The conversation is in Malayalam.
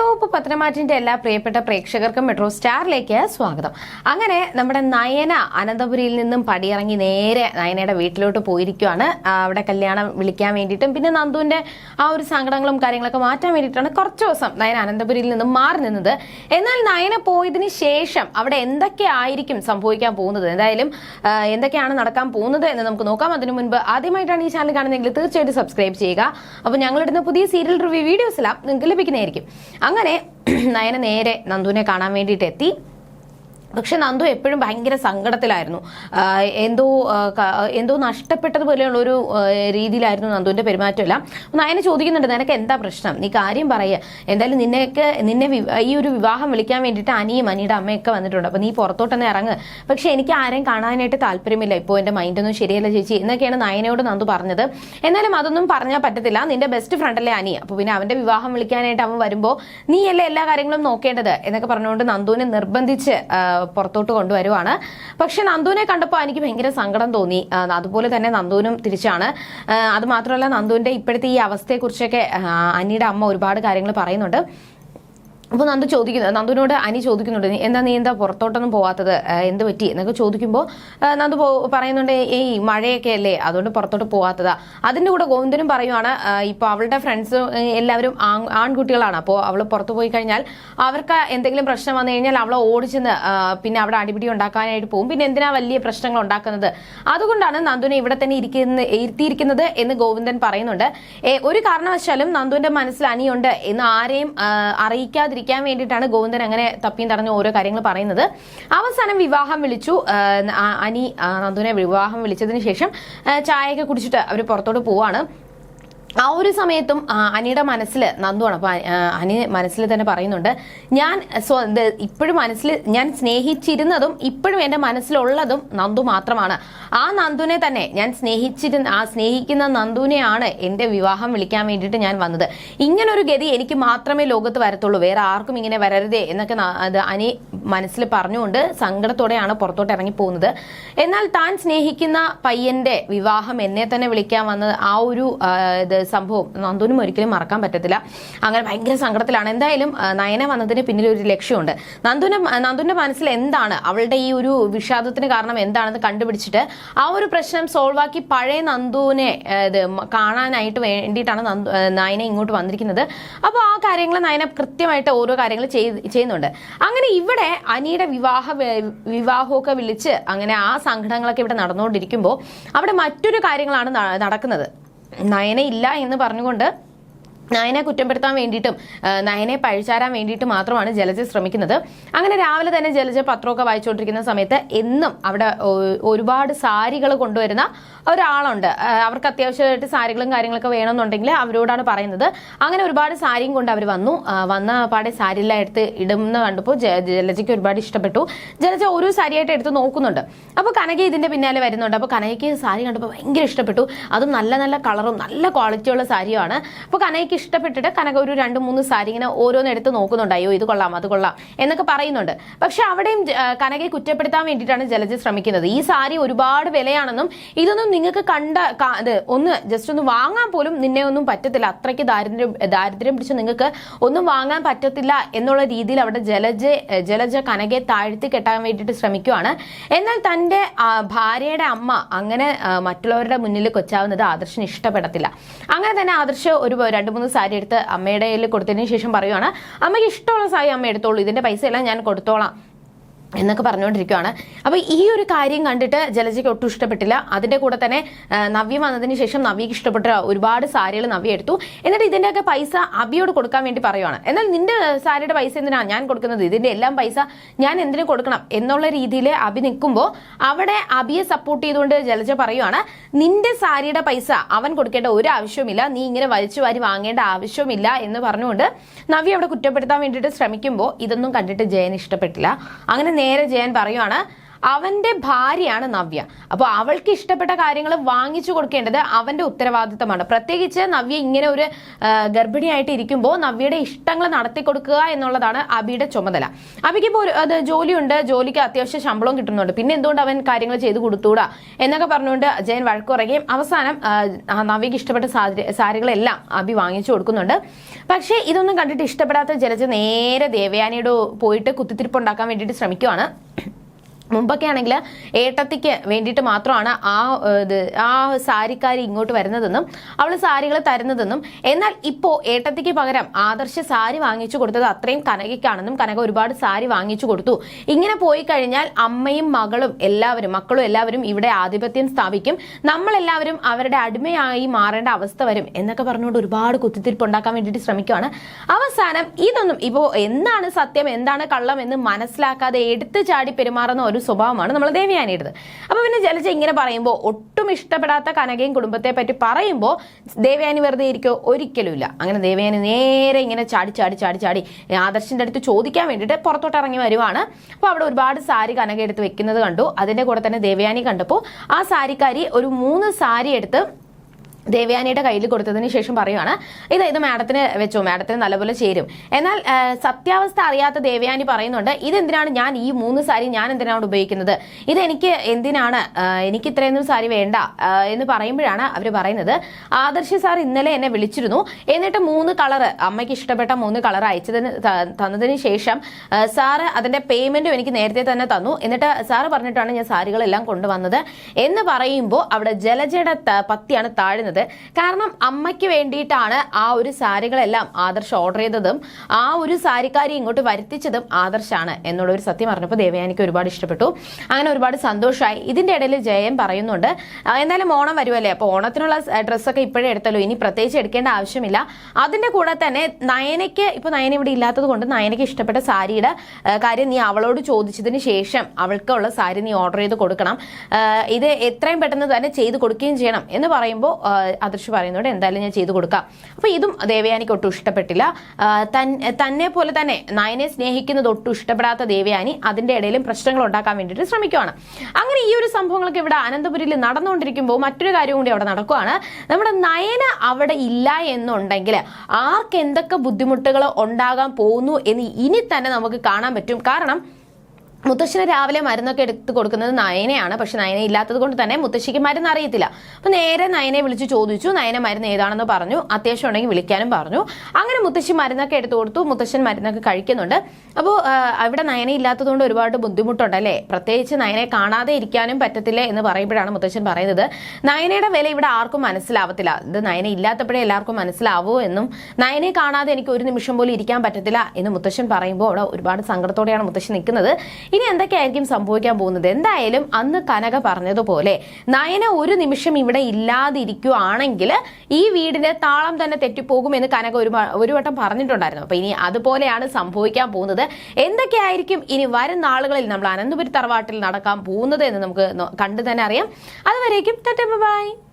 ഹലോ ഇപ്പോൾ പത്തനമാറ്റിന്റെ എല്ലാ പ്രിയപ്പെട്ട പ്രേക്ഷകർക്കും മെട്രോ സ്റ്റാറിലേക്ക് സ്വാഗതം. അങ്ങനെ നമ്മുടെ നയന അനന്തപുരിയിൽ നിന്നും പടിയിറങ്ങി നേരെ നയനയുടെ വീട്ടിലോട്ട് പോയിരിക്കുവാണ്. അവിടെ കല്യാണം വിളിക്കാൻ വേണ്ടിയിട്ടും പിന്നെ നന്ദുവിന്റെ ആ ഒരു സങ്കടങ്ങളും കാര്യങ്ങളൊക്കെ മാറ്റാൻ വേണ്ടിയിട്ടാണ് കുറച്ച് ദിവസം നയന അനന്തപുരിയിൽ നിന്നും മാറി നിന്നത്. എന്നാൽ നയന പോയതിന് ശേഷം അവിടെ എന്തൊക്കെ ആയിരിക്കും സംഭവിക്കാൻ പോകുന്നത്? എന്തായാലും എന്തൊക്കെയാണ് നടക്കാൻ പോകുന്നത് എന്ന് നമുക്ക് നോക്കാം. അതിനു മുൻപ് ആദ്യമായിട്ടാണ് ഈ ചാനൽ കാണുന്നതെങ്കിൽ തീർച്ചയായിട്ടും സബ്സ്ക്രൈബ് ചെയ്യുക. അപ്പോൾ ഞങ്ങളിടുന്ന പുതിയ സീരിയൽ റിവ്യൂ വീഡിയോസ് എല്ലാം നിങ്ങൾക്ക് ലഭിക്കുന്നതായിരിക്കും. അങ്ങനെ നയന നേരെ നന്ദുവിനെ കാണാൻ വേണ്ടിയിട്ട് എത്തി പക്ഷെ നന്ദു എപ്പോഴും ഭയങ്കര സങ്കടത്തിലായിരുന്നു. എന്തോ എന്തോ നഷ്ടപ്പെട്ടതുപോലെയുള്ള ഒരു രീതിയിലായിരുന്നു നന്ദുവിന്റെ പെരുമാറ്റമെല്ലാം. നയന ചോദിക്കുന്നുണ്ട് നിനക്ക് എന്താ പ്രശ്നം? നീ കാര്യം പറയുക എന്തായാലും നിന്നെയൊക്കെ നിന്നെ ഈ ഒരു വിവാഹം വിളിക്കാൻ വേണ്ടിയിട്ട് അനിയും അനിയുടെ അമ്മയൊക്കെ വന്നിട്ടുണ്ട്. അപ്പൊ നീ പുറത്തോട്ടൊന്ന് ഇറങ്ങ്. പക്ഷെ എനിക്ക് ആരെയും കാണാനായിട്ട് താല്പര്യമില്ല. ഇപ്പോൾ എന്റെ മൈൻഡൊന്നും ശരിയല്ല ചേച്ചി. എന്നൊക്കെയാണ് നയനയോട് നന്ദു പറഞ്ഞത്. എന്നാലും അതൊന്നും പറഞ്ഞാൽ പറ്റത്തില്ല. നിന്റെ ബെസ്റ്റ് ഫ്രണ്ടല്ലേ അനി. അപ്പോൾ പിന്നെ അവന്റെ വിവാഹം വിളിക്കാനായിട്ട് അവൻ വരുമ്പോൾ നീയല്ലേ എല്ലാ കാര്യങ്ങളും നോക്കേണ്ടത്? എന്നൊക്കെ പറഞ്ഞുകൊണ്ട് നന്ദുവിനെ നിർബന്ധിച്ച് പുറത്തോട്ട് കൊണ്ടുവരുവാണ്. പക്ഷെ നന്ദുവിനെ കണ്ടപ്പോൾ എനിക്ക് ഭയങ്കര സങ്കടം തോന്നി. അതുപോലെ തന്നെ നന്ദുവിനും തിരിച്ചാണ്. അത് മാത്രമല്ല നന്ദുവിന്റെ ഇപ്പോഴത്തെ ഈ അവസ്ഥയെക്കുറിച്ചൊക്കെ അന്നിയുടെ അമ്മ ഒരുപാട് കാര്യങ്ങൾ പറയുന്നുണ്ട്. അപ്പോൾ നന്ദു ചോദിക്കുന്നു നന്ദുവിനോട് അനി ചോദിക്കുന്നുണ്ട് "നീ- എന്താ നീ എന്താ പുറത്തോട്ടൊന്നും പോവാത്തത്? എന്ത് പറ്റി? എന്നൊക്കെ ചോദിക്കുമ്പോൾ നന്ദു പറയുന്നുണ്ട് ഏയ് മഴയൊക്കെ അല്ലേ? അതുകൊണ്ട് പുറത്തോട്ട് പോവാത്തതാ. അതിന്റെ കൂടെ ഗോവിന്ദനും പറയുവാണ് ഇപ്പോൾ അവളുടെ ഫ്രണ്ട്സ് എല്ലാവരും ആൺ- ആൺകുട്ടികളാണ്. അപ്പോൾ അവൾ പുറത്തു പോയി കഴിഞ്ഞാൽ അവർക്ക് എന്തെങ്കിലും പ്രശ്നം വന്നു കഴിഞ്ഞാൽ അവളെ ഓടിച്ചെന്ന് പിന്നെ അവിടെ അടിപിടി ഉണ്ടാക്കാനായിട്ട് പോകും പിന്നെ എന്തിനാ വലിയ പ്രശ്നങ്ങൾ ഉണ്ടാക്കുന്നത്? അതുകൊണ്ടാണ് നന്ദുവിനെ ഇവിടെ തന്നെ ഇരിക്കുന്ന ഇരുത്തിയിരിക്കുന്നത് എന്ന് ഗോവിന്ദൻ പറയുന്നുണ്ട്. ഒരു കാരണവശാലും നന്ദുവിന്റെ മനസ്സിൽ അനിയുണ്ട് എന്ന് ആരെയും ആ, അറിയിക്കാതിരിക്കാൻ വേണ്ടിയിട്ടാണ് ഗോവിന്ദൻ അങ്ങനെ തപ്പിയും തടഞ്ഞ ഓരോ കാര്യങ്ങൾ പറയുന്നത്. അവസാനം വിവാഹം വിളിച്ചു. അനി നന്ദുവിനെ വിവാഹം വിളിച്ചതിന് ശേഷം ചായയൊക്കെ കുടിച്ചിട്ട് അവർ പുറത്തോട്ട് പോവാണ്. ആ ഒരു സമയത്തും അനിയുടെ മനസ്സിൽ നന്ദുവാണ് അപ്പൊ അനി മനസ്സിൽ തന്നെ പറയുന്നുണ്ട് ഞാൻ ഇപ്പോഴും മനസ്സിൽ ഞാൻ സ്നേഹിച്ചിരുന്നതും ഇപ്പോഴും എന്റെ മനസ്സിലുള്ളതും നന്ദു മാത്രമാണ്. ആ നന്ദുവിനെ തന്നെ ഞാൻ സ്നേഹിച്ചിരുന്ന ആ സ്നേഹിക്കുന്ന നന്ദുവിനെയാണ് എന്റെ വിവാഹം വിളിക്കാൻ വേണ്ടിയിട്ട് ഞാൻ വന്നത്. ഇങ്ങനൊരു ഗതി എനിക്ക് മാത്രമേ ലോകത്ത് വരത്തുള്ളൂ. വേറെ ആർക്കും ഇങ്ങനെ വരരുതേ എന്നൊക്കെ അത് അനി മനസ്സിൽ പറഞ്ഞുകൊണ്ട് സങ്കടത്തോടെയാണ് പുറത്തോട്ട് ഇറങ്ങി പോകുന്നത്. എന്നാൽ താൻ സ്നേഹിക്കുന്ന പയ്യന്റെ വിവാഹം എന്നെ തന്നെ വിളിക്കാൻ വന്നത് ആ ഒരു ഇത് സംഭവം. നന്ദുവിനും ഒരിക്കലും മറക്കാൻ പറ്റത്തില്ല. അങ്ങനെ ഭയങ്കര സങ്കടത്തിലാണ്. എന്തായാലും നയന വന്നതിന് പിന്നിൽ ഒരു ലക്ഷ്യമുണ്ട് നന്ദുവിന്റെ നന്ദുവിന്റെ മനസ്സിൽ എന്താണ്? അവളുടെ ഈ ഒരു വിഷാദത്തിന് കാരണം എന്താണെന്ന് കണ്ടുപിടിച്ചിട്ട് ആ ഒരു പ്രശ്നം സോൾവ് ആക്കി പഴയ നന്ദുവിനെ ഇത് കാണാനായിട്ട് വേണ്ടിയിട്ടാണ് നന്ദു നയന ഇങ്ങോട്ട് വന്നിരിക്കുന്നത്. അപ്പോൾ ആ കാര്യങ്ങൾ നയന കൃത്യമായിട്ട് ഓരോ കാര്യങ്ങൾ ചെയ്യുന്നുണ്ട്. അങ്ങനെ ഇവിടെ അനിയുടെ വിവാഹ വിവാഹമൊക്കെ വിളിച്ച് അങ്ങനെ ആ സംഘടനകളൊക്കെ ഇവിടെ നടന്നുകൊണ്ടിരിക്കുമ്പോൾ അവിടെ മറ്റൊരു കാര്യങ്ങളാണ് നടക്കുന്നത്. നയന ഇല്ല എന്ന് പറഞ്ഞുകൊണ്ട് നയനെ കുറ്റപ്പെടുത്താൻ വേണ്ടിയിട്ടും നയനെ പഴിച്ചാരാൻ വേണ്ടിയിട്ട് മാത്രമാണ് ജലജ ശ്രമിക്കുന്നത്. അങ്ങനെ രാവിലെ തന്നെ ജലജ പത്രമൊക്കെ വായിച്ചുകൊണ്ടിരിക്കുന്ന സമയത്ത് എന്നും അവിടെ ഒരുപാട് സാരികൾ കൊണ്ടുവരുന്ന ഒരാളുണ്ട്. അവർക്ക് അത്യാവശ്യമായിട്ട് സാരികളും കാര്യങ്ങളൊക്കെ വേണമെന്നുണ്ടെങ്കിൽ അവരോടാണ് പറയുന്നത്. അങ്ങനെ ഒരുപാട് സാരിയും കൊണ്ട് അവർ വന്നു. വന്ന പാടെ സാരിയെല്ലാം എടുത്ത് ഇടുമെന്ന് കണ്ടപ്പോൾ ജലജയ്ക്ക് ഒരുപാട് ഇഷ്ടപ്പെട്ടു. ജലജ ഒരു സാരിയായിട്ട് എടുത്ത് നോക്കുന്നുണ്ട്. അപ്പോൾ കനക ഇതിന്റെ പിന്നാലെ വരുന്നുണ്ട്. അപ്പോൾ കനകയ്ക്ക് സാരി കണ്ടപ്പോൾ ഭയങ്കര ഇഷ്ടപ്പെട്ടു. അതും നല്ല നല്ല കളറും നല്ല ക്വാളിറ്റിയുള്ള സാരിയുമാണ്. അപ്പോൾ കനകയ്ക്ക് ഇഷ്ടപ്പെട്ടിട്ട് കനക ഒരു രണ്ട് മൂന്ന് സാരി ഇങ്ങനെ ഓരോന്ന് എടുത്ത് നോക്കുന്നുണ്ട്. അയ്യോ ഇത് കൊള്ളാം അത് കൊള്ളാം എന്നൊക്കെ പറയുന്നുണ്ട്. പക്ഷെ അവിടെയും കനകയെ കുറ്റപ്പെടുത്താൻ വേണ്ടിയിട്ടാണ് ജലജ ശ്രമിക്കുന്നത്. ഈ സാരി ഒരുപാട് വിലയാണെന്നും ഇതൊന്നും നിങ്ങൾക്ക് കണ്ട ഒന്ന് ജസ്റ്റ് ഒന്ന് വാങ്ങാൻ പോലും നിന്നെ ഒന്നും പറ്റത്തില്ല. അത്രയ്ക്ക് ദാരിദ്ര്യം ദാരിദ്ര്യം പിടിച്ച് നിങ്ങൾക്ക് ഒന്നും വാങ്ങാൻ പറ്റത്തില്ല എന്നുള്ള രീതിയിൽ അവിടെ ജലജ ജലജ കനകയെ താഴ്ത്തി കെട്ടാൻ വേണ്ടിയിട്ട് ശ്രമിക്കുവാണ്. എന്നാൽ തന്റെ ഭാര്യയുടെ അമ്മ അങ്ങനെ മറ്റുള്ളവരുടെ മുന്നിൽ കൊച്ചാവുന്നത് ആദർശിന് ഇഷ്ടപ്പെടത്തില്ല. അങ്ങനെ തന്നെ ആദർശ് ഒരു രണ്ട് മൂന്ന് സാരി എടുത്ത് അമ്മയുടെ കയ്യിൽ കൊടുത്തതിന് ശേഷം പറയുവാണ് അമ്മയ്ക്ക് ഇഷ്ടമുള്ള സാരി അമ്മ എടുത്തോളൂ ഇതിന്റെ പൈസ എല്ലാം ഞാൻ കൊടുത്തോളാം. എന്നൊക്കെ പറഞ്ഞുകൊണ്ടിരിക്കുകയാണ് അപ്പോൾ ഈ ഒരു കാര്യം കണ്ടിട്ട് ജലജയ്ക്ക് ഒട്ടും ഇഷ്ടപ്പെട്ടില്ല. അതിന്റെ കൂടെ തന്നെ നവ്യ വന്നതിന് ശേഷം നവ്യക്ക് ഇഷ്ടപ്പെട്ട ഒരുപാട് സാരികൾ നവ്യ എടുത്തു. എന്നിട്ട് ഇതിന്റെയൊക്കെ പൈസ അബിയോട് കൊടുക്കാൻ വേണ്ടി പറയുവാണ്. എന്നാൽ നിന്റെ സാരിയുടെ പൈസ എന്തിനാ ഞാൻ കൊടുക്കുന്നത്? ഇതിന്റെ എല്ലാം പൈസ ഞാൻ എന്തിനു കൊടുക്കണം? എന്നുള്ള രീതിയിൽ അബി നിൽക്കുമ്പോൾ അവിടെ അബിയെ സപ്പോർട്ട് ചെയ്തുകൊണ്ട് ജലജ പറയുവാണ് നിന്റെ സാരിയുടെ പൈസ അവൻ കൊടുക്കേണ്ട ഒരു ആവശ്യവുമില്ല. നീ ഇങ്ങനെ വലിച്ചു വാരി വാങ്ങേണ്ട ആവശ്യവുമില്ല. എന്ന് പറഞ്ഞുകൊണ്ട് നവ്യ അവിടെ കുറ്റപ്പെടുത്താൻ വേണ്ടിയിട്ട് ശ്രമിക്കുമ്പോൾ ഇതൊന്നും കണ്ടിട്ട് ജയൻ ഇഷ്ടപ്പെട്ടില്ല. അങ്ങനെ നേരെ ചെയ്യാൻ പറയുവാണ്. അവന്റെ ഭാര്യയാണ് നവ്യ. അപ്പോൾ അവൾക്ക് ഇഷ്ടപ്പെട്ട കാര്യങ്ങൾ വാങ്ങിച്ചു കൊടുക്കേണ്ടത് അവന്റെ ഉത്തരവാദിത്തമാണ്. പ്രത്യേകിച്ച് നവ്യ ഇങ്ങനെ ഒരു ഗർഭിണിയായിട്ട് ഇരിക്കുമ്പോൾ നവ്യയുടെ ഇഷ്ടങ്ങൾ നടത്തി കൊടുക്കുക എന്നുള്ളതാണ് അബിയുടെ ചുമതല. അബിക്ക് ഇപ്പോൾ അത് ജോലിയുണ്ട്. ജോലിക്ക് അത്യാവശ്യം ശമ്പളവും കിട്ടുന്നുണ്ട്. പിന്നെ എന്തുകൊണ്ട് അവൻ കാര്യങ്ങൾ ചെയ്ത് കൊടുത്തൂടാ എന്നൊക്കെ പറഞ്ഞുകൊണ്ട് ജയൻ വഴക്കുറയുകയും അവസാനം നവ്യക്ക് ഇഷ്ടപ്പെട്ട സാരികളെല്ലാം അബി വാങ്ങിച്ചു കൊടുക്കുന്നുണ്ട്. പക്ഷേ ഇതൊന്നും കണ്ടിട്ട് ഇഷ്ടപ്പെടാത്ത ജലജ നേരെ ദേവയാനിയോട് പോയിട്ട് കുത്തിത്തിരിപ്പ് ഉണ്ടാക്കാൻ വേണ്ടിയിട്ട് ശ്രമിക്കുവാണ്. മുമ്പൊക്കെ ആണെങ്കിൽ ഏട്ടത്തിക്ക് വേണ്ടിയിട്ട് മാത്രമാണ് ആ ഇത് ആ സാരിക്കാരി ഇങ്ങോട്ട് വരുന്നതെന്നും അവൾ സാരികൾ തരുന്നതെന്നും എന്നാൽ ഇപ്പോൾ ഏട്ടത്തിക്ക് പകരം ആദർശ സാരി വാങ്ങിച്ചു കൊടുത്തത് അത്രയും കനകയ്ക്കാണെന്നും കനക ഒരുപാട് സാരി വാങ്ങിച്ചു കൊടുത്തു. ഇങ്ങനെ പോയി കഴിഞ്ഞാൽ അമ്മയും മകളും എല്ലാവരും മക്കളും എല്ലാവരും ഇവിടെ ആധിപത്യം സ്ഥാപിക്കും. നമ്മളെല്ലാവരും അവരുടെ അടിമയായി മാറേണ്ട അവസ്ഥ വരും എന്നൊക്കെ പറഞ്ഞുകൊണ്ട് ഒരുപാട് കുത്തിത്തിരിപ്പ് ഉണ്ടാക്കാൻ വേണ്ടിയിട്ട് ശ്രമിക്കുകയാണ് അവസാനം ഇതൊന്നും ഇപ്പോൾ എന്താണ് സത്യം എന്താണ് കള്ളം എന്ന് മനസ്സിലാക്കാതെ എടുത്തു ചാടി പെരുമാറുന്ന ഒരു സ്വഭാവമാണ് നമ്മൾ ദേവയാനിയുടേത്. അപ്പൊ പിന്നെ ജലജ ഇങ്ങനെ പറയുമ്പോൾ ഒട്ടും ഇഷ്ടപ്പെടാത്ത കനകയും കുടുംബത്തെ പറ്റി പറയുമ്പോൾ ദേവയാനി വെറുതെ ഇരിക്കോ? ഒരിക്കലും ഇല്ല അങ്ങനെ ദേവയാനി നേരെ ഇങ്ങനെ ചാടി ചാടി ചാടി ചാടി ആദർശിന്റെ അടുത്ത് ചോദിക്കാൻ വേണ്ടിയിട്ട് പുറത്തോട്ട് ഇറങ്ങി വരുവാണ്. അപ്പോൾ അവിടെ ഒരുപാട് സാരി കനക എടുത്ത് വെക്കുന്നത് കണ്ടു. അതിന്റെ കൂടെ തന്നെ ദേവയാനി കണ്ടപ്പോൾ ആ സാരിക്കാരി ഒരു മൂന്ന് സാരി എടുത്ത് ദേവയാനിയുടെ കയ്യിൽ കൊടുത്തതിന് ശേഷം പറയുവാണ് ഇത് ഇത് മാഡത്തിന് വെച്ചോ മാഡത്തിന് നല്ലപോലെ ചേരും. എന്നാൽ സത്യാവസ്ഥ അറിയാത്ത ദേവയാനി പറയുന്നുണ്ട് ഇതെന്തിനാണ് ഞാൻ ഈ മൂന്ന് സാരി ഞാൻ എന്തിനാണ് ഉപയോഗിക്കുന്നത്? ഇത് എനിക്ക് എന്തിനാണ് എനിക്ക് ഇത്രയൊന്നും സാരി വേണ്ട? എന്ന് പറയുമ്പോഴാണ് അവർ പറയുന്നത് ആദർശ് സാർ ഇന്നലെ എന്നെ വിളിച്ചിരുന്നു. എന്നിട്ട് മൂന്ന് കളർ അമ്മയ്ക്ക് ഇഷ്ടപ്പെട്ട മൂന്ന് കളർ അയച്ചതിന് തന്നതിന് ശേഷം സാറ് അതിന്റെ പേയ്മെന്റും എനിക്ക് നേരത്തെ തന്നെ തന്നു. എന്നിട്ട് സാറ് പറഞ്ഞിട്ടാണ് ഞാൻ സാരികളെല്ലാം കൊണ്ടുവന്നത്. എന്ന് പറയുമ്പോൾ അവിടെ ജലജയുടെ പത്തിയാണ് താഴുന്നത്. കാരണം അമ്മയ്ക്ക് വേണ്ടിയിട്ടാണ് ആ ഒരു സാരികളെല്ലാം ആദർശ് ഓർഡർ ചെയ്തതും ആ ഒരു സാരിക്കാരി ഇങ്ങോട്ട് വരുത്തിച്ചതും ആദർശാണ് എന്നുള്ള ഒരു സത്യം പറഞ്ഞപ്പോൾ ദേവയാനിക്ക് ഒരുപാട് ഇഷ്ടപ്പെട്ടു. അങ്ങനെ ഒരുപാട് സന്തോഷമായി ഇതിന്റെ ഇടയിൽ ജയൻ പറയുന്നുണ്ട് എന്തായാലും ഓണം വരുമല്ലേ അപ്പോൾ ഓണത്തിനുള്ള ഡ്രസ്സൊക്കെ ഇപ്പോഴേ എടുത്തല്ലോ. ഇനി പ്രത്യേകിച്ച് എടുക്കേണ്ട ആവശ്യമില്ല. അതിന്റെ കൂടെ തന്നെ നയനയ്ക്ക് ഇപ്പൊ നയന ഇവിടെ ഇല്ലാത്തത് കൊണ്ട് നയനയ്ക്ക് ഇഷ്ടപ്പെട്ട സാരിയുടെ കാര്യം നീ അവളോട് ചോദിച്ചതിന് ശേഷം അവൾക്കുള്ള സാരി നീ ഓർഡർ ചെയ്ത് കൊടുക്കണം. ഇത് എത്രയും പെട്ടെന്ന് തന്നെ ചെയ്ത് കൊടുക്കുകയും ചെയ്യണം. എന്ന് പറയുമ്പോൾ അദർശ് പറയുന്നത് എന്തായാലും ഞാൻ ചെയ്തു കൊടുക്കാം. അപ്പൊ ഇതും ദേവയാനിക്ക് ഒട്ടും ഇഷ്ടപ്പെട്ടില്ല. തന്നെ പോലെ തന്നെ നയനെ സ്നേഹിക്കുന്നത് ഒട്ടും ഇഷ്ടപ്പെടാത്ത ദേവയാനി അതിന്റെ ഇടയിലും പ്രശ്നങ്ങൾ ഉണ്ടാക്കാൻ വേണ്ടിയിട്ട് ശ്രമിക്കുകയാണ് അങ്ങനെ ഈ ഒരു സംഭവങ്ങളൊക്കെ ഇവിടെ അനന്തപുരിയിൽ നടന്നുകൊണ്ടിരിക്കുമ്പോൾ മറ്റൊരു കാര്യം കൂടി അവിടെ നടക്കുവാണ്. നമ്മുടെ നയന അവിടെ ഇല്ല എന്നുണ്ടെങ്കിൽ ആർക്ക് എന്തൊക്കെ ബുദ്ധിമുട്ടുകൾ ഉണ്ടാകാൻ പോകുന്നു എന്ന് ഇനി തന്നെ നമുക്ക് കാണാൻ പറ്റും. കാരണം മുത്തശ്ശിന് രാവിലെ മരുന്നൊക്കെ എടുത്ത് കൊടുക്കുന്നത് നയനയാണ്. പക്ഷെ നയന ഇല്ലാത്തത് കൊണ്ട് തന്നെ മുത്തശ്ശിക്ക് മരുന്ന് അറിയത്തില്ല. അപ്പൊ നേരെ നയനെ വിളിച്ച് ചോദിച്ചു നയന മരുന്ന് ഏതാണെന്ന് പറഞ്ഞു. അത്യാവശ്യം ഉണ്ടെങ്കിൽ വിളിക്കാനും പറഞ്ഞു. അങ്ങനെ മുത്തശ്ശി മരുന്നൊക്കെ എടുത്തു കൊടുത്തു. മുത്തശ്ശൻ മരുന്നൊക്കെ കഴിക്കുന്നുണ്ട്. അപ്പോൾ അവിടെ നയന ഇല്ലാത്തതുകൊണ്ട് ഒരുപാട് ബുദ്ധിമുട്ടുണ്ടല്ലേ? പ്രത്യേകിച്ച് നയനെ കാണാതെ ഇരിക്കാനും പറ്റത്തില്ല എന്ന് പറയുമ്പോഴാണ് മുത്തശ്ശൻ പറയുന്നത്. നയനയുടെ വില ഇവിടെ ആർക്കും മനസ്സിലാവത്തില്ല. ഇത് നയന ഇല്ലാത്തപ്പോഴേ എല്ലാവർക്കും മനസ്സിലാവോ എന്നും നയനെ കാണാതെ എനിക്ക് ഒരു നിമിഷം പോലും ഇരിക്കാൻ പറ്റത്തില്ല എന്ന് മുത്തശ്ശൻ പറയുമ്പോൾ അവിടെ ഒരുപാട് സങ്കടത്തോടെയാണ് മുത്തശ്ശൻ നിൽക്കുന്നത്. ഇനി എന്തൊക്കെയായിരിക്കും സംഭവിക്കാൻ പോകുന്നത്? എന്തായാലും അന്ന് കനക പറഞ്ഞതുപോലെ നയന ഒരു നിമിഷം ഇവിടെ ഇല്ലാതിരിക്കുകയാണെങ്കിൽ ഈ വീടിന്റെ താളം തന്നെ തെറ്റിപ്പോകും എന്ന് കനക ഒരു ഒരു വട്ടം പറഞ്ഞിട്ടുണ്ടായിരുന്നു. അപ്പൊ ഇനി അതുപോലെയാണ് സംഭവിക്കാൻ പോകുന്നത്. എന്തൊക്കെയായിരിക്കും ഇനി വരും നാളുകളിൽ നമ്മൾ അനന്തപുരി തറവാട്ടിൽ നടക്കാൻ പോകുന്നത് എന്ന് നമുക്ക് കണ്ടു തന്നെ അറിയാം. അതുവരേക്കും ബൈ.